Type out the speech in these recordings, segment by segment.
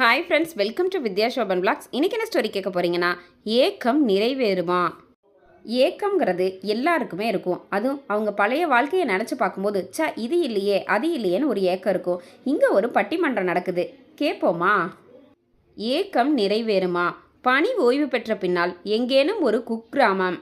Hi friends welcome to Vidya Shoban blogs இன்றைக்கி என்ன story கேட்க போகிறீங்கன்னா ஏக்கம் நிறைவேறுமா? ஏக்கம்ங்கிறது எல்லாருக்குமே இருக்கும். அதுவும் அவங்க பழைய வாழ்க்கையை நினச்சி பார்க்கும்போது ச்ச இது இல்லையே அது இல்லையேன்னு ஒரு ஏக்கம் இருக்கும். இங்கே ஒரு பட்டிமன்றம் நடக்குது. கேட்போமா ஏக்கம் நிறைவேறுமா? பணி ஓய்வு பெற்ற பின்னால் எங்கேனும் ஒரு குக்கிராமம்.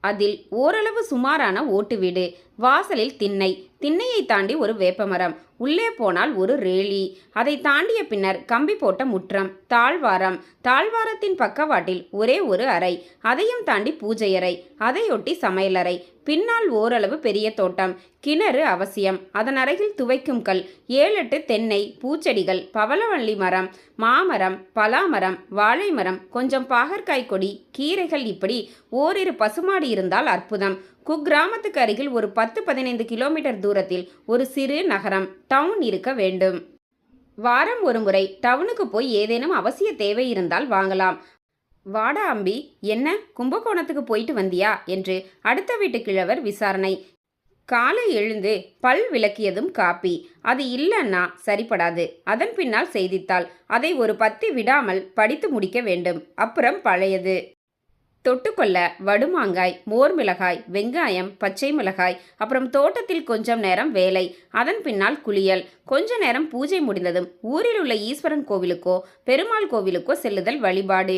அதில் ஓரளவு சுமாரான ஓட்டு வீடு. வாசலில் திண்ணை. திண்ணையை தாண்டி ஒரு வேப்பமரம். உள்ளே போனால் ஒரு ரேலி. அதை தாண்டிய பின்னர் கம்பி போட்ட முற்றம் தாழ்வாரம். தாழ்வாரத்தின் பக்கவாட்டில் ஒரே ஒரு அறை. அதையும் தாண்டி பூஜை அறை. அதையொட்டி சமையலறை பின்னால் ஓரளவு பெரிய தோட்டம். கிணறு அவசியம். அதன் அருகில் துவைக்கும் கல். ஏழெட்டு தென்னை பூச்செடிகள் பவளவள்ளி மரம் மாமரம் பலாமரம் வாழை மரம் கொஞ்சம் பாகற்காய் கொடி கீரைகள் இப்படி ஓரிரு பசுமாடு இருந்தால் அற்புதம். குக்கிராமத்துக்கு அருகில் ஒரு பத்து பதினைந்து கிலோமீட்டர் தூரத்தில் ஒரு சிறு நகரம் டவுன் இருக்க வேண்டும். வாரம் ஒரு முறை டவுனுக்கு போய் ஏதேனும் அவசிய தேவை இருந்தால் வாங்கலாம். வாடா அம்பி என்ன கும்பகோணத்துக்கு போயிட்டு வந்தியா? என்று அடுத்த வீட்டு கிழவர் விசாரணை. காலை எழுந்து பல் விளக்கியதும் காப்பி. அது இல்லைன்னா சரிப்படாது. அதன் பின்னால் செய்தித்தாள். அதை ஒரு பத்தி விடாமல் படித்து முடிக்க வேண்டும். அப்புறம் பழையது. தொட்டுக்கொள்ள வடுமாங்காய் மோர் மிளகாய் வெங்காயம் பச்சை மிளகாய் அப்புறம் தோட்டத்தில் கொஞ்சம் நேரம் வேலை அதன் பின்னால் குளியல். கொஞ்ச நேரம் பூஜை முடிந்ததும் ஊரில் உள்ள ஈஸ்வரன் கோவிலுக்கோ பெருமாள் கோவிலுக்கோ செல்லுதல் வழிபாடு.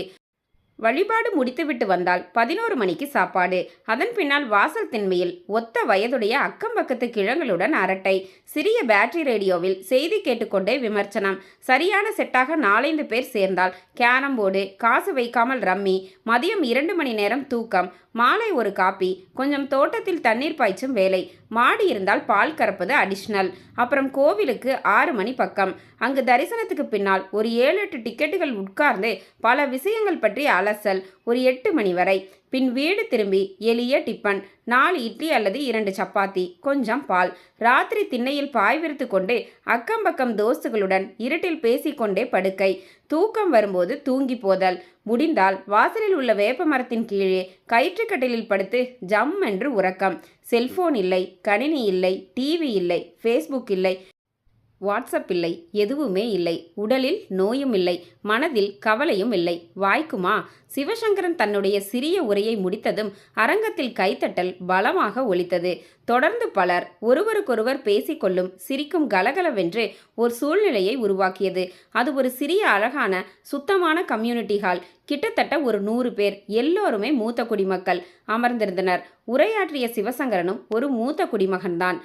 வழிபாடு முடித்துவிட்டு வந்தால் பதினோரு மணிக்கு சாப்பாடு. அதன் பின்னால் வாசல் திண்மையில் ஒத்த வயதுடைய அக்கம் பக்கத்து கிழங்களுடன் அரட்டை. சிறிய பேட்டரி ரேடியோவில் செய்தி கேட்டுக்கொண்டே விமர்சனம். சரியான செட்டாக நாலைந்து பேர் சேர்ந்தால் கேரம் போர்டு காசு வைக்காமல் ரம்மி. மதியம் இரண்டு மணி நேரம் தூக்கம். மாலை ஒரு காப்பி கொஞ்சம் தோட்டத்தில் தண்ணீர் பாய்ச்சும் வேலை. மாடி இருந்தால் பால் கறப்பது அடிஷ்னல் அப்புறம் கோவிலுக்கு ஆறு மணி பக்கம். அங்கு தரிசனத்துக்கு பின்னால் ஒரு ஏழு எட்டு டிக்கெட்டுகள் உட்கார்ந்து பல விஷயங்கள் பற்றி அலசல். ஒரு எட்டு மணி வரை. பின் வீடு திரும்பி எளிய டிப்பன் நாலு இட்லி அல்லது இரண்டு சப்பாத்தி கொஞ்சம் பால். ராத்திரி திண்ணையில் பாய் விரித்து கொண்டு அக்கம் பக்கம் தோஸ்துகளுடன் இருட்டில் பேசிக்கொண்டே படுக்கை. தூக்கம் வரும்போது தூங்கி போதல். முடிந்தால் வாசலில் உள்ள வேப்ப மரத்தின் கீழே கயிற்றுக்கட்டிலில் படுத்து ஜம் என்று உறக்கம். செல்போன் இல்லை கணினி இல்லை டிவி இல்லை ஃபேஸ்புக் இல்லை. வாட்ஸ்அப் இல்லை எதுவுமே இல்லை. உடலில் நோயும் இல்லை மனதில் கவலையும் இல்லை. வாய்க்குமா? சிவசங்கரன் தன்னுடைய சிறிய உரையை முடித்ததும் அரங்கத்தில் கைத்தட்டல் பலமாக ஒலித்தது. தொடர்ந்து பலர் ஒருவருக்கொருவர் பேசிக்கொள்ளும் சிரிக்கும் கலகலவென்று ஒரு சூழ்நிலையை உருவாக்கியது. அது ஒரு சிறிய அழகான சுத்தமான கம்யூனிட்டி ஹால். கிட்டத்தட்ட ஒரு நூறு பேர் எல்லோருமே மூத்த குடிமக்கள் அமர்ந்திருந்தனர். உரையாற்றிய சிவசங்கரனும் ஒரு மூத்த குடிமகன்தான்.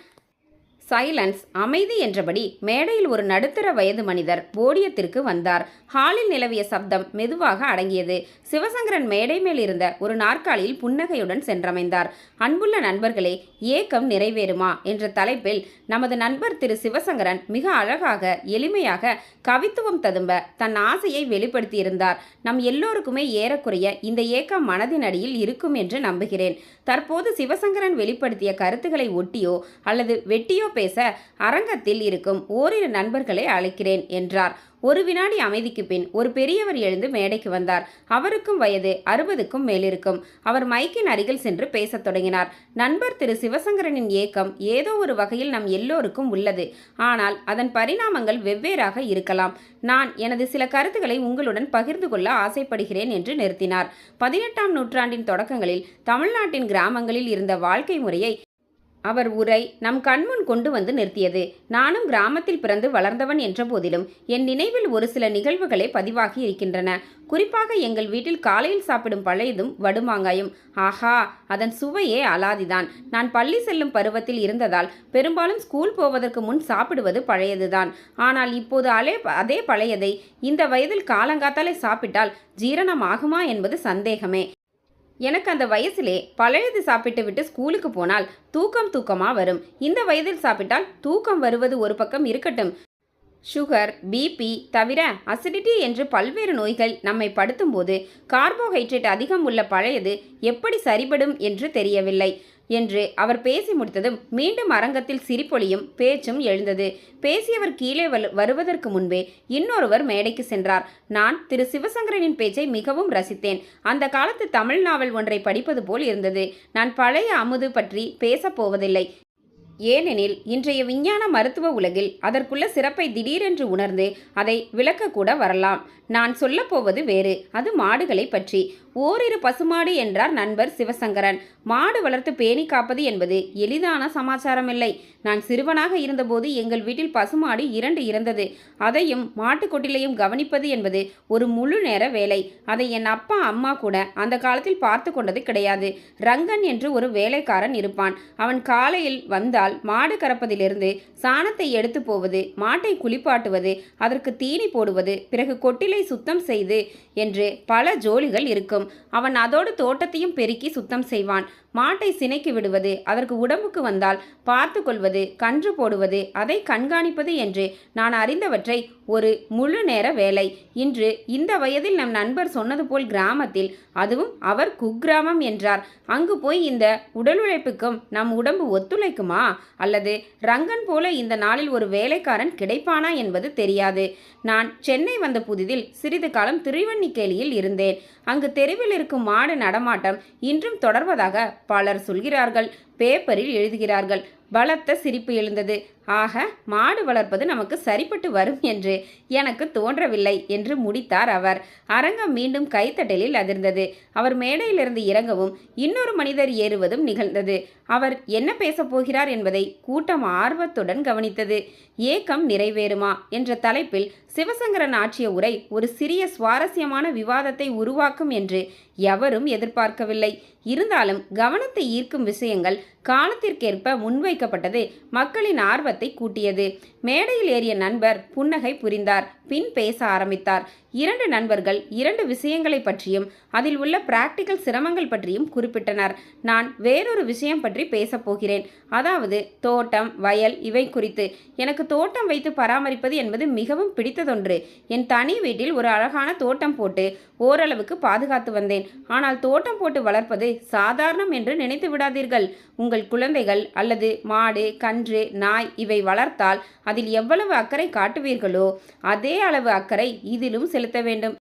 சைலன்ஸ் அமைதி என்றபடி மேடையில் ஒரு நடுத்தர வயது மனிதர் போடியத்திற்கு வந்தார். ஹாலில் நிலவிய சப்தம் மெதுவாக அடங்கியது. சிவசங்கரன் மேடை மேல் இருந்த ஒரு நாற்காலியில் புன்னகையுடன் சென்றமைந்தார். அன்புள்ள நண்பர்களே ஏக்கம் நிறைவேறுமா? என்ற தலைப்பில் நமது நண்பர் திரு. சிவசங்கரன் மிக அழகாக எளிமையாக கவித்துவம் ததும்ப தன் ஆசையை வெளிப்படுத்தியிருந்தார். நம் எல்லோருக்குமே ஏறக்குறைய இந்த ஏக்கம் மனதின் அடியில் இருக்கும் என்று நம்புகிறேன். தற்போது சிவசங்கரன் வெளிப்படுத்திய கருத்துக்களை ஒட்டியோ அல்லது வெட்டியோ பேச அரங்கத்தில் இருக்கும் ஓரிரு நண்பர்களை அழைக்கிறேன் என்றார். ஒரு வினாடி அமைதிக்கு பின் ஒரு பெரியவர் எழுந்து மேடைக்கு வந்தார். அவருக்கும் வயது அறுபதுக்கும் மேலிருக்கும். அவர் மைக்கின் அருகில் சென்று பேசத் தொடங்கினார். நண்பர் திரு சிவசங்கரனின் ஏக்கம் ஏதோ ஒரு வகையில் நம் எல்லோருக்கும் உள்ளது. ஆனால் அதன் பரிணாமங்கள் வெவ்வேறாக இருக்கலாம். நான் எனது சில கருத்துக்களை உங்களுடன் பகிர்ந்து கொள்ள ஆசைப்படுகிறேன் என்று நிறுத்தினார். பதினெட்டாம் நூற்றாண்டின் தொடக்கங்களில் தமிழ்நாட்டின் கிராமங்களில் இருந்த வாழ்க்கை முறையை அவர் உரை நம் கண்முன் கொண்டு வந்து நிறுத்தியது. நானும் கிராமத்தில் பிறந்து வளர்ந்தவன் என்ற போதிலும் என் நினைவில் ஒரு சில நிகழ்வுகளே பதிவாகி இருக்கின்றன. குறிப்பாக எங்கள் வீட்டில் காலையில் சாப்பிடும் பழையதும் வடுமாங்காயும். ஆஹா அதன் சுவையே அலாதிதான். நான் பள்ளி செல்லும் பருவத்தில் இருந்ததால் பெரும்பாலும் ஸ்கூல் போவதற்கு முன் சாப்பிடுவது பழையதுதான். ஆனால் இப்போது அலே அதே பழையதை இந்த வயதில் காலங்காத்தாலே சாப்பிட்டால் ஜீரணம் ஆகுமா என்பது சந்தேகமே. எனக்கு அந்த வயசிலே பழையது சாப்பிட்டு விட்டு ஸ்கூலுக்கு போனால் தூக்கம் தூக்கமாக வரும். இந்த வயதில் சாப்பிட்டால் தூக்கம் வருவது ஒரு பக்கம் இருக்கட்டும். சுகர் பிபி தவிர அசிடிட்டி என்று பல்வேறு நோய்கள் நம்மை படுத்தும்போது கார்போஹைட்ரேட் அதிகம் உள்ள பழையது எப்படி சரிபடும் என்று தெரியவில்லை. என்று அவர் பேசி முடித்ததும் மீண்டும் அரங்கத்தில் சிரிப்பொலியும் பேச்சும் எழுந்தது. பேசியவர் கீழே வருவதற்கு முன்பே இன்னொருவர் மேடைக்கு சென்றார். நான் திரு. சிவசங்கரனின் பேச்சை மிகவும் ரசித்தேன். அந்த காலத்து தமிழ் நாவல் ஒன்றை படிப்பது போல் இருந்தது. நான் பழைய அமுது பற்றி பேசப் போவதில்லை. ஏனெனில் இன்றைய விஞ்ஞான மருத்துவ உலகில் அதற்குள்ள சிறப்பை திடீரென்று உணர்ந்து அதை விளக்கக்கூட வரலாம். நான் சொல்லப்போவது வேறு. அது மாடுகளை பற்றி. ஓரிரு பசுமாடு என்றார் நண்பர் சிவசங்கரன். மாடு வளர்த்து பேணி காப்பது என்பது எளிதான சமாச்சாரமில்லை. நான் சிறுவனாக இருந்தபோது எங்கள் வீட்டில் பசுமாடு இரண்டு இருந்தது அதையும் மாட்டுக்கொட்டிலையும் கவனிப்பது என்பது ஒரு முழு நேர வேலை. அதை என் அப்பா அம்மா கூட அந்த காலத்தில் பார்த்து கொண்டது கிடையாது. ரங்கன் என்று ஒரு வேலைக்காரன் இருப்பான். அவன் காலையில் வந்தால் மாடு கறப்பதிலிருந்து சாணத்தை எடுத்து போவது மாட்டை குளிப்பாட்டுவது அதற்கு தீனி போடுவது பிறகு கொட்டிலை சுத்தம் செய்து என்று பல ஜோலிகள் இருக்கும். அவன் அதோடு தோட்டத்தையும் பெருக்கி சுத்தம் செய்வான். மாட்டை சினைக்கு விடுவது அதற்கு உடம்புக்கு வந்தால் பார்த்து கொள்வது கன்று போடுவது அதை கண்காணிப்பது என்று நான் அறிந்தவற்றை ஒரு முழு நேர வேலை. இன்று இந்த வயதில் நம் நண்பர் சொன்னது போல் கிராமத்தில் அதுவும் அவர் குக்கிராமம் என்றார். அங்கு போய் இந்த உடல் உழைப்புக்கும் நம் உடம்பு ஒத்துழைக்குமா? அல்லது ரங்கன் போல இந்த நாளில் ஒரு வேலைக்காரன் கிடைப்பானா என்பது தெரியாது. நான் சென்னை வந்த புதிதில் சிறிது காலம் திருவண்ணிக்கேலியில் இருந்தேன். அங்கு தெருவில் இருக்கும் மாடு நடமாட்டம் இன்றும் தொடர்வதாக பலர் சொல்கிறார்கள். பேப்பரில் எழுதுகிறார்கள். பலத்த சிரிப்பு எழுந்தது. ஆக மாடு வளர்ப்பது நமக்கு சரிப்பட்டு வரும் என்று எனக்கு தோன்றவில்லை என்று முடித்தார் அவர். அரங்கம் மீண்டும் கைத்தட்டலில் அதிர்ந்தது. அவர் மேடையிலிருந்து இறங்கவும் இன்னொரு மனிதர் ஏறுவதும் நிகழ்ந்தது. அவர் என்ன பேசப் போகிறார் என்பதை கூட்டம் ஆர்வத்துடன் கவனித்தது. ஏக்கம் நிறைவேறுமா என்ற தலைப்பில் சிவசங்கரன் ஆற்றிய உரை ஒரு சிறிய சுவாரஸ்யமான விவாதத்தை உருவாக்கும் என்று எவரும் எதிர்பார்க்கவில்லை. இருந்தாலும் கவனத்தை ஈர்க்கும் விஷயங்கள் காலத்திற்கேற்ப முன்வைக்கப்பட்டது மக்களின் ஆர்வத்தை கூட்டியது. மேடையில் ஏறிய நண்பர் புன்னகை புரிந்தார் பின் பேச ஆரம்பித்தார். இரண்டு நண்பர்கள் இரண்டு விஷயங்களை பற்றியும் அதில் உள்ள பிராக்டிக்கல் சிரமங்கள் பற்றியும் குறிப்பிட்டனர். நான் வேறொரு விஷயம் பற்றி பேசப் போகிறேன். அதாவது தோட்டம் வயல் இவை குறித்து. எனக்கு தோட்டம் வைத்து பராமரிப்பது என்பது மிகவும் பிடித்த பிடித்ததொன்று என் தனி வீட்டில் ஒரு அழகான தோட்டம் போட்டு ஓரளவுக்கு பாதுகாத்து வந்தேன். ஆனால் தோட்டம் போட்டு வளர்ப்பது சாதாரணம் என்று நினைத்து விடாதீர்கள். உங்கள் குழந்தைகள் அல்லது மாடு கன்று நாய் இவை வளர்த்தால் அதில் எவ்வளவு அக்கறை காட்டுவீர்களோ அதே அளவு அக்கறை இதிலும் செலுத்த வேண்டும்.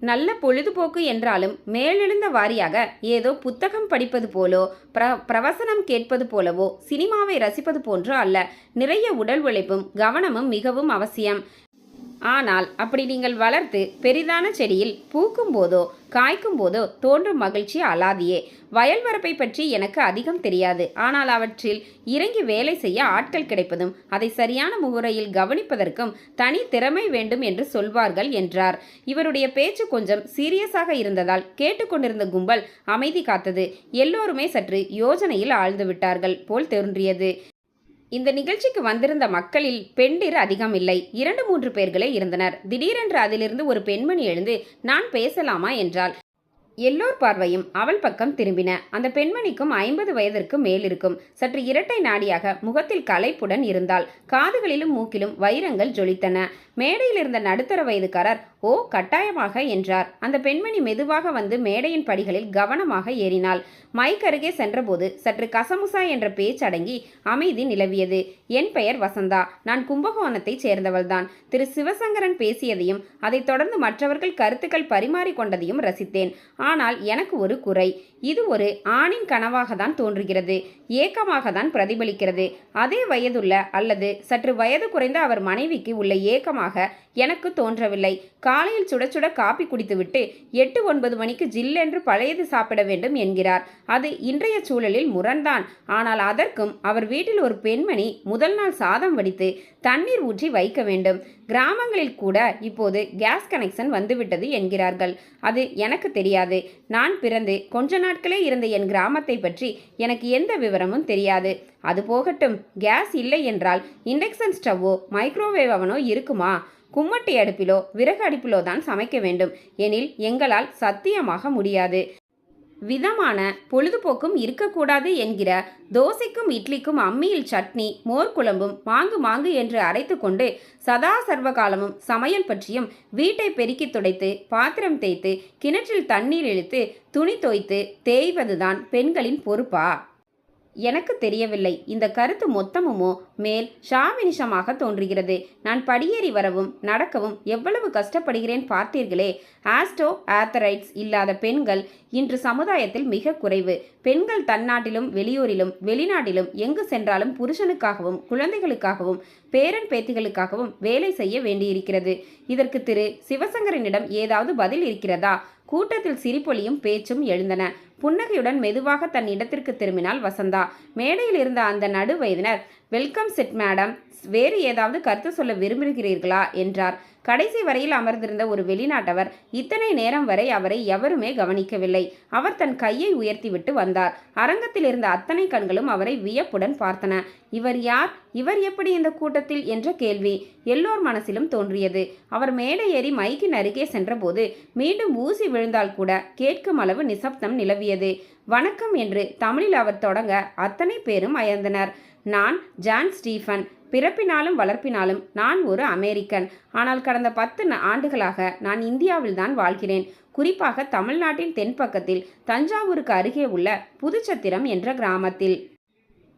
நல்ல பொழுதுபோக்கு என்றாலும் மேலெழுந்த வாரியாக ஏதோ புத்தகம் படிப்பது போலோ பிர பிரவசனம் கேட்பது போலவோ சினிமாவை ரசிப்பது போன்றோ அல்ல. நிறைய உடல் உழைப்பும் கவனமும் மிகவும் அவசியம். ஆனால் அப்படி நீங்கள் வளர்த்து பெரிதான செடியில் பூக்கும் போதோ காய்க்கும் போதோ தோன்றும் மகிழ்ச்சி அலாதியே. வயல்வரப்பை பற்றி எனக்கு அதிகம் தெரியாது. ஆனால் அவற்றில் இறங்கி வேலை செய்ய ஆட்கள் கிடைப்பதும் அதை சரியான முறையில் கவனிப்பதற்கும் தனி திறமை வேண்டும் என்று சொல்வார்கள் என்றார். இவருடைய பேச்சு கொஞ்சம் சீரியஸாக இருந்ததால் கேட்டுக்கொண்டிருந்த கும்பல் அமைதி காத்தது. எல்லோருமே சற்று யோசனையில் ஆழ்ந்து விட்டார்கள் போல் தோன்றியது. இந்த நிகழ்ச்சிக்கு வந்திருந்த மக்களில் பெண்டிர் அதிகம் இல்லை. இரண்டு மூன்று பேர்களே இருந்தனர். திடீரென்று அதிலிருந்து ஒரு பெண்மணி எழுந்து நான் பேசலாமா? என்றாள். எல்லோர் பார்வையும் அவள் பக்கம் திரும்பின. அந்த பெண்மணிக்கும் ஐம்பது வயதிற்கு மேல் இருக்கும் சற்று இரட்டை நாடியாக முகத்தில் களைப்புடன் இருந்தாள். காதுகளிலும் மூக்கிலும் வைரங்கள் ஜொலித்தன. மேடையில் இருந்த நடுத்தர வயதுக்காரர் ஓ கட்டாயமாக என்றார். அந்த பெண்மணி மெதுவாக வந்து மேடையின் படிகளில் கவனமாக ஏறினாள். மைக் அருகே சென்றபோது சற்று கசமுசா என்ற பேச்சடங்கி அமைதி நிலவியது. என் பெயர் வசந்தா. நான் கும்பகோணத்தைச் சேர்ந்தவள்தான். திரு. சிவசங்கரன் பேசியதையும் அதைத் தொடர்ந்து மற்றவர்கள் கருத்துக்கள் பரிமாறிக்கொண்டதையும் ரசித்தேன். ஆனால் எனக்கு ஒரு குறை. இது ஒரு ஆணின் கனவாக தான் தோன்றுகிறது. ஏக்கமாக தான் பிரதிபலிக்கிறது. அதே வயதுள்ள அல்லது சற்று வயது குறைந்த அவர் மனைவிக்கு உள்ள ஏக்கமாக எனக்கு தோன்றவில்லை. காலையில் சுட சுட காப்பி குடித்துவிட்டு எட்டு ஒன்பது மணிக்கு ஜில்லென்று பழையது சாப்பிட வேண்டும் என்கிறார். அது இன்றைய சூழலில் முரண்தான். ஆனால் அதற்கும் அவர் வீட்டில் ஒரு பெண்மணி முதல் நாள் சாதம் வடித்து தண்ணீர் ஊற்றி வைக்க வேண்டும். கிராமங்களில் கூட இப்போது கேஸ் கனெக்ஷன் வந்துவிட்டது என்கிறார்கள். அது எனக்கு தெரியாது. நான் பிறந்து கொஞ்ச நாட்களே இருந்த என் கிராமத்தை பற்றி எனக்கு எந்த விவரமும் தெரியாது. அது போகட்டும். கேஸ் இல்லை என்றால் இண்டக்ஷன் ஸ்டவ்வோ மைக்ரோவேவ் அவனோ இருக்குமா? கும்மட்டி அடுப்பிலோ விறகு அடுப்பிலோ தான் சமைக்க வேண்டும். எனில் எங்களால் சத்தியமாக முடியாது. விதமான பொழுதுபோக்கும் இருக்கக்கூடாது என்கிற தோசைக்கும் இட்லிக்கும் அம்மியில் சட்னி மோர் குழம்பும் மாங்கு மாங்கு என்று அரைத்து கொண்டு சதா சர்வகாலமும் சமையல் பற்றியும் வீட்டை பெருக்கி துடைத்து பாத்திரம் தேய்த்து கிணற்றில் தண்ணீர் இழுத்து துணி தோய்த்து தேய்வதுதான் பெண்களின் பொறுப்பா? எனக்கு தெரியவில்லை. இந்த கருத்து மொத்தமுமோ? மேல் ஷாவினிஷமாக தோன்றுகிறது. நான் படியேறி வரவும் நடக்கவும் எவ்வளவு கஷ்டப்படுகிறேன் பார்த்தீர்களே? ஆஸ்டோ ஆத்தரைட்ஸ் இல்லாத பெண்கள் இன்று சமுதாயத்தில் மிக குறைவு. பெண்கள் தன்னாட்டிலும் வெளியூரிலும் வெளிநாட்டிலும் எங்கு சென்றாலும் புருஷனுக்காகவும் குழந்தைகளுக்காகவும் பேரன் பேத்திகளுக்காகவும் வேலை செய்ய வேண்டியிருக்கிறது. இதற்கு திரு சிவசங்கரனிடம் ஏதாவது பதில் இருக்கிறதா? கூட்டத்தில் சிரிப்பொலியும் பேச்சும் எழுந்தன. புன்னகையுடன் மெதுவாக தன் இடத்திற்கு திரும்பினாள் வசந்தா. மேடையில் இருந்த அந்த நடு வயதினர் வெல்கம் செட் மேடம் வேறு ஏதாவது கருத்து சொல்ல விரும்புகிறீர்களா? என்றார். கடைசி வரையில் அமர்ந்திருந்த ஒரு வெளிநாட்டவர் இத்தனை நேரம் வரை அவரை எவருமே கவனிக்கவில்லை. அவர் தன் கையை உயர்த்திவிட்டு வந்தார். அரங்கத்தில் இருந்த அத்தனை கண்களும் அவரை வியப்புடன் பார்த்தன. இவர் யார்? இவர் எப்படி இந்த கூட்டத்தில்? என்ற கேள்வி எல்லோர் மனசிலும் தோன்றியது. அவர் மேடை ஏறி மைக்கின் அருகே சென்றபோது மீண்டும் ஊசி விழுந்தால் கூட கேட்கும் அளவு நிசப்தம் நிலவியது. வணக்கம் என்று தமிழில் அவர் தொடங்க அத்தனை பேரும் அயர்ந்தனர். நான் ஜான் ஸ்டீஃபன். பிறப்பினாலும் வளர்ப்பினாலும் நான் ஒரு அமெரிக்கன். ஆனால் கடந்த பத்து ஆண்டுகளாக நான் இந்தியாவில்தான் வாழ்கிறேன். குறிப்பாக தமிழ்நாட்டின் தென்பக்கத்தில் தஞ்சாவூருக்கு அருகே உள்ள புதுச்சத்திரம் என்ற கிராமத்தில்.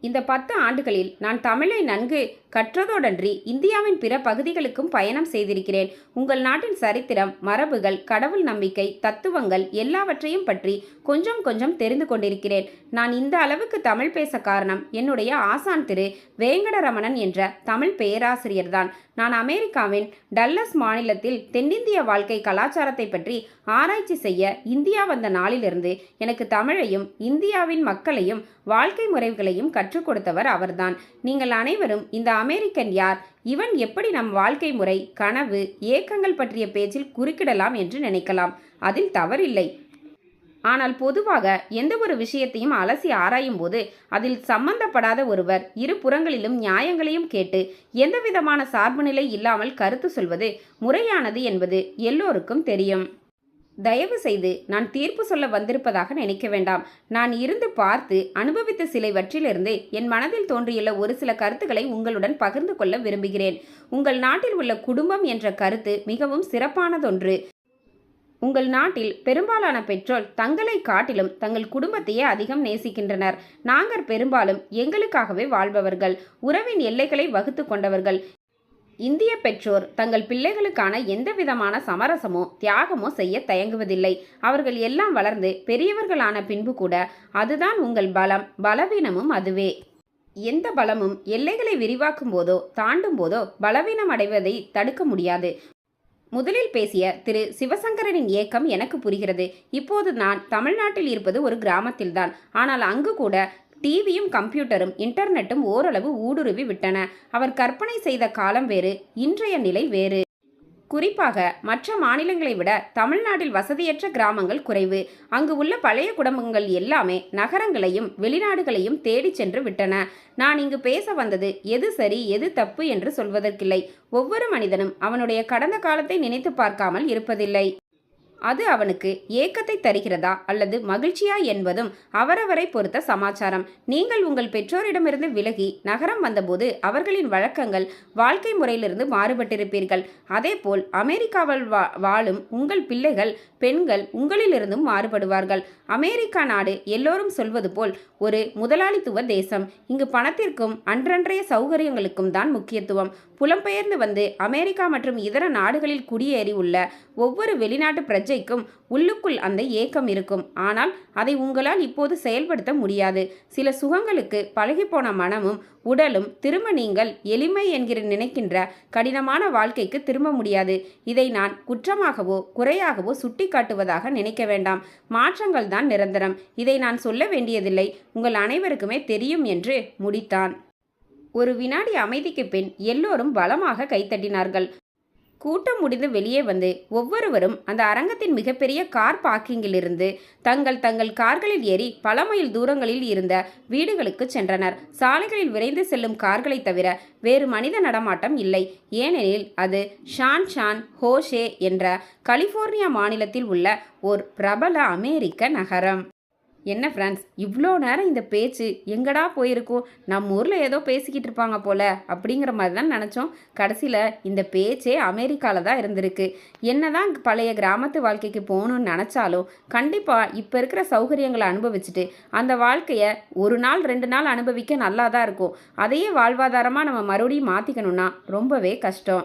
இந்த பத்து ஆண்டுகளில் நான் தமிழை நன்கு கற்றதோடன்றி இந்தியாவின் பிற பகுதிகளுக்கும் பயணம் செய்திருக்கிறேன். உங்கள் நாட்டின் சரித்திரம் மரபுகள் கடவுள் நம்பிக்கை தத்துவங்கள் எல்லாவற்றையும் பற்றி கொஞ்சம் கொஞ்சம் தெரிந்து கொண்டிருக்கிறேன். நான் இந்த அளவுக்கு தமிழ் பேச காரணம் என்னுடைய ஆசான் திரு. வேங்கடரமணன் என்ற தமிழ் பேராசிரியர்தான். நான் அமெரிக்காவின் டல்லஸ் மாநிலத்தில் தென்னிந்திய வாழ்க்கை கலாச்சாரத்தை பற்றி ஆராய்ச்சி செய்ய இந்தியா வந்த நாளிலிருந்து எனக்கு தமிழையும் இந்தியாவின் மக்களையும் வாழ்க்கை முறைகளையும் கற்றுக் கொடுத்தவர் அவர்தான். நீங்கள் அனைவரும் இந்த அமெரிக்கன் யார்? இவன் எப்படி நம் வாழ்க்கை முறை கனவு ஏக்கங்கள் பற்றிய பேச்சில் குறுக்கிடலாம் என்று நினைக்கலாம். அதில் தவறில்லை. ஆனால் பொதுவாக எந்த ஒரு விஷயத்தையும் அலசி ஆராயும் போது அதில் சம்பந்தப்படாத ஒருவர் இரு புறங்களிலும் நியாயங்களையும் கேட்டு எந்தவிதமான சார்புநிலை இல்லாமல் கருத்து சொல்வது முறையானது என்பது எல்லோருக்கும் தெரியும். தயவு செய்து நான் தீர்ப்பு சொல்ல வந்திருப்பதாக நினைக்க வேண்டாம். நான் இருந்து பார்த்து அனுபவித்த சிலவற்றிலிருந்து என் மனதில் தோன்றியுள்ள ஒரு சில கருத்துக்களை உங்களுடன் பகிர்ந்து கொள்ள விரும்புகிறேன். உங்கள் நாட்டில் உள்ள குடும்பம் என்ற கருத்து மிகவும் சிறப்பானதொன்று. உங்கள் நாட்டில் பெரும்பாலான பெற்றோர் தங்களை காட்டிலும் தங்கள் குடும்பத்தையே அதிகம் நேசிக்கின்றனர். நாங்கள் பெரும்பாலும் எங்களுக்காகவே வாழ்பவர்கள். உறவின் எல்லைகளை வகுத்து கொண்டவர்கள். இந்திய பெற்றோர் தங்கள் பிள்ளைகளுக்கான எந்த விதமான சமரசமோ தியாகமோ செய்ய தயங்குவதில்லை. அவர்கள் எல்லாம் வளர்ந்து பெரியவர்களான பின்பு கூட அதுதான் உங்கள் பலம் பலவீனமும் அதுவே. எந்த பலமும் எல்லைகளை விரிவாக்கும் போதோ தாண்டும் போதோ பலவீனம் அடைவதை தடுக்க முடியாது. முதலில் பேசிய திரு. சிவசங்கரனின் ஏக்கம் எனக்கு புரிகிறது. இப்போது நான் தமிழ்நாட்டில் இருப்பது ஒரு கிராமத்தில்தான். ஆனால் அங்கு கூட டிவியும் கம்ப்யூட்டரும் இன்டர்நெட்டும் ஓரளவு ஊடுருவி விட்டன. அவர் கற்பனை செய்த காலம் வேறு இன்றைய நிலை வேறு. குறிப்பாக மற்ற மாநிலங்களை விட தமிழ்நாட்டில் வசதியற்ற கிராமங்கள் குறைவு. அங்கு உள்ள பழைய குடும்பங்கள் எல்லாமே நகரங்களையும் வெளிநாடுகளையும் தேடிச் சென்று விட்டன. நான் இங்கு பேச வந்தது எது சரி எது தப்பு என்று சொல்வதற்கில்லை. ஒவ்வொரு மனிதனும் அவனுடைய கடந்த காலத்தை நினைத்து பார்க்காமல் இருப்பதில்லை. அது அவனுக்கு ஏக்கத்தை தருகிறதா அல்லது மகிழ்ச்சியா என்பதும் அவரவரை பொறுத்த சமாச்சாரம். நீங்கள் உங்கள் பெற்றோரிடமிருந்து விலகி நகரம் வந்தபோது அவர்களின் வழக்கங்கள் வாழ்க்கை முறையிலிருந்து மாறுபட்டிருப்பீர்கள். அதேபோல் அமெரிக்காவில் வா வாழும் உங்கள் பிள்ளைகள் பெண்கள் உங்களிலிருந்தும் மாறுபடுவார்கள். அமெரிக்கா நாடு எல்லோரும் சொல்வது போல் ஒரு முதலாளித்துவ தேசம். இங்கு பணத்திற்கும் அன்றன்றைய சௌகரியங்களுக்கும் தான் முக்கியத்துவம். புலம்பெயர்ந்து வந்து அமெரிக்கா மற்றும் இதர நாடுகளில் குடியேறி உள்ள ஒவ்வொரு வெளிநாட்டு பிரஜைக்கும் உள்ளுக்குள் அந்த ஏக்கம் இருக்கும். ஆனால் அதை உங்களால் இப்போது செயல்படுத்த முடியாது. சில சுகங்களுக்கு பழகிப்போன மனமும் உடலும் திரும்ப நீங்கள் எளிமை என்கிற நினைக்கின்ற கடினமான வாழ்க்கைக்கு திரும்ப முடியாது. இதை நான் குற்றமாகவோ குறையாகவோ சுட்டிக்காட்டுவதாக நினைக்க வேண்டாம். மாற்றங்கள் தான் நிரந்தரம். இதை நான் சொல்ல வேண்டியதில்லை. உங்கள் அனைவருக்குமே தெரியும் என்று முடித்தான். ஒரு வினாடி அமைதிக்கு பின் எல்லோரும் பலமாக கைத்தட்டினார்கள் கூட்டம் முடிந்து வெளியே வந்து ஒவ்வொருவரும் அந்த அரங்கத்தின் மிகப்பெரிய கார் பார்க்கிங்கிலிருந்து தங்கள் தங்கள் கார்களில் ஏறி பல மைல் தூரங்களில் இருந்த வீடுகளுக்கு சென்றனர். சாலைகளில் விரைந்து செல்லும் கார்களை தவிர வேறு மனித நடமாட்டம் இல்லை. ஏனெனில் அது ஷான் ஷான் ஹோஷே என்ற கலிஃபோர்னியா மாநிலத்தில் உள்ள ஓர் பிரபல அமெரிக்க நகரம். என்ன ஃப்ரெண்ட்ஸ் இவ்வளோ நேரம் இந்த பேச்சு எங்கடா போயிருக்கும் நம்ம ஊரில் ஏதோ பேசிக்கிட்டு இருப்பாங்க போல அப்படிங்கிற மாதிரி தான் நினச்சோம். கடைசியில் இந்த பேச்சே அமெரிக்காவில் தான் இருந்திருக்கு. என்னதான் பழைய கிராமத்து வாழ்க்கைக்கு போகணும்னு நினச்சாலும் கண்டிப்பாக இப்போ இருக்கிற சௌகரியங்களை அனுபவிச்சுட்டு அந்த வாழ்க்கையை ஒரு நாள் ரெண்டு நாள் அனுபவிக்க நல்லா தான் இருக்கும். அதையே வாழ்வாதாரமாக நம்ம மறுபடியும் மாற்றிக்கணும்னா ரொம்பவே கஷ்டம்.